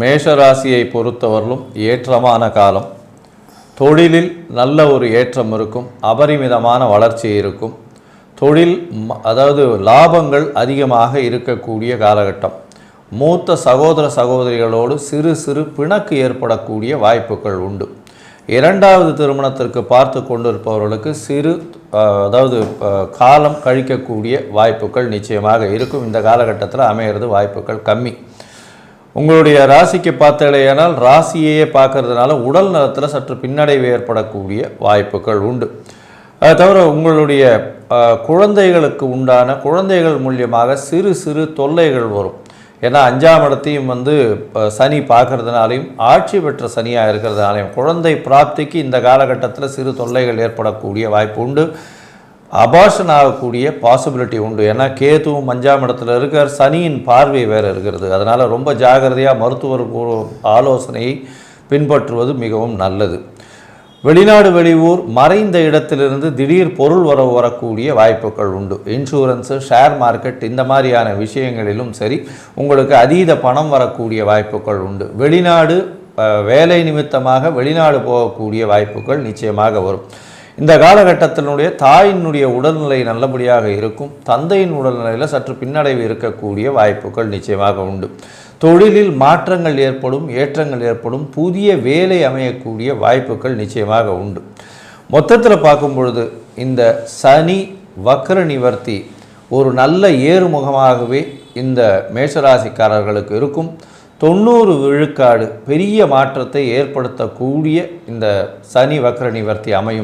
மேஷராசியை பொறுத்தவரையிலும் ஏற்றமான காலம். தொழிலில் நல்ல ஒரு ஏற்றம் இருக்கும் அபரிமிதமான வளர்ச்சி இருக்கும். தொழில் அதாவது லாபங்கள் அதிகமாக இருக்கக்கூடிய காலகட்டம். மூத்த சகோதர சகோதரிகளோடு சிறு சிறு பிணக்கு ஏற்படக்கூடிய வாய்ப்புகள் உண்டு. இரண்டாவது திருமணத்திற்கு பார்த்து கொண்டிருப்பவர்களுக்கு சிறு அதாவது காலம் கழிக்கக்கூடிய வாய்ப்புகள் நிச்சயமாக இருக்கும். இந்த காலகட்டத்தில் அமையிறது வாய்ப்புகள் கம்மி. உங்களுடைய ராசிக்கு பார்த்தடையானால் ராசியையே பார்க்கறதுனால உடல் நலத்தில் சற்று பின்னடைவு ஏற்படக்கூடிய வாய்ப்புகள் உண்டு. அது தவிர உங்களுடைய குழந்தைகளுக்கு உண்டான குழந்தைகள் மூலியமாக சிறு சிறு தொல்லைகள் வரும். ஏன்னா அஞ்சாம் இடத்தையும் வந்து சனி பார்க்கறதுனாலையும் ஆட்சி பெற்ற சனியாக இருக்கிறதுனாலையும் குழந்தை பிராப்திக்கு இந்த காலகட்டத்தில் சிறு தொல்லைகள் ஏற்படக்கூடிய வாய்ப்பு உண்டு. அபார்ஷன் ஆகக்கூடிய பாசிபிலிட்டி உண்டு. ஏன்னா கேதுவும் அஞ்சாம் இடத்துல இருக்கார் சனியின் பார்வை வேறு இருக்கிறது. அதனால் ரொம்ப ஜாகிரதையாக மருத்துவர் ஆலோசனையை பின்பற்றுவது மிகவும் நல்லது. வெளிநாடு வெளியூர் மறைந்த இடத்திலிருந்து திடீர் பொருள் வரவு வரக்கூடிய வாய்ப்புகள் உண்டு. இன்சூரன்ஸு ஷேர் மார்க்கெட் இந்த மாதிரியான விஷயங்களிலும் சரி உங்களுக்கு அதீத பணம் வரக்கூடிய வாய்ப்புகள் உண்டு. வெளிநாடு வேலை நிமித்தமாக வெளிநாடு போகக்கூடிய வாய்ப்புகள் நிச்சயமாக வரும். இந்த காலகட்டத்தினுடைய தாயினுடைய உடல்நிலை நல்லபடியாக இருக்கும். தந்தையின் உடல்நிலையில் சற்று பின்னடைவு இருக்கக்கூடிய வாய்ப்புகள் நிச்சயமாக உண்டு. தொழிலில் மாற்றங்கள் ஏற்படும் ஏற்றங்கள் ஏற்படும் புதிய வேலை அமையக்கூடிய வாய்ப்புகள் நிச்சயமாக உண்டு. மொத்தத்தில் பார்க்கும் பொழுது இந்த சனி வக்கர நிவர்த்தி ஒரு நல்ல ஏறுமுகமாகவே இந்த மேஷராசிக்காரர்களுக்கு இருக்கும். தொண்ணூறு விழுக்காடு பெரிய மாற்றத்தை ஏற்படுத்தக்கூடிய இந்த சனி வக்கர நிவர்த்தி அமையும்.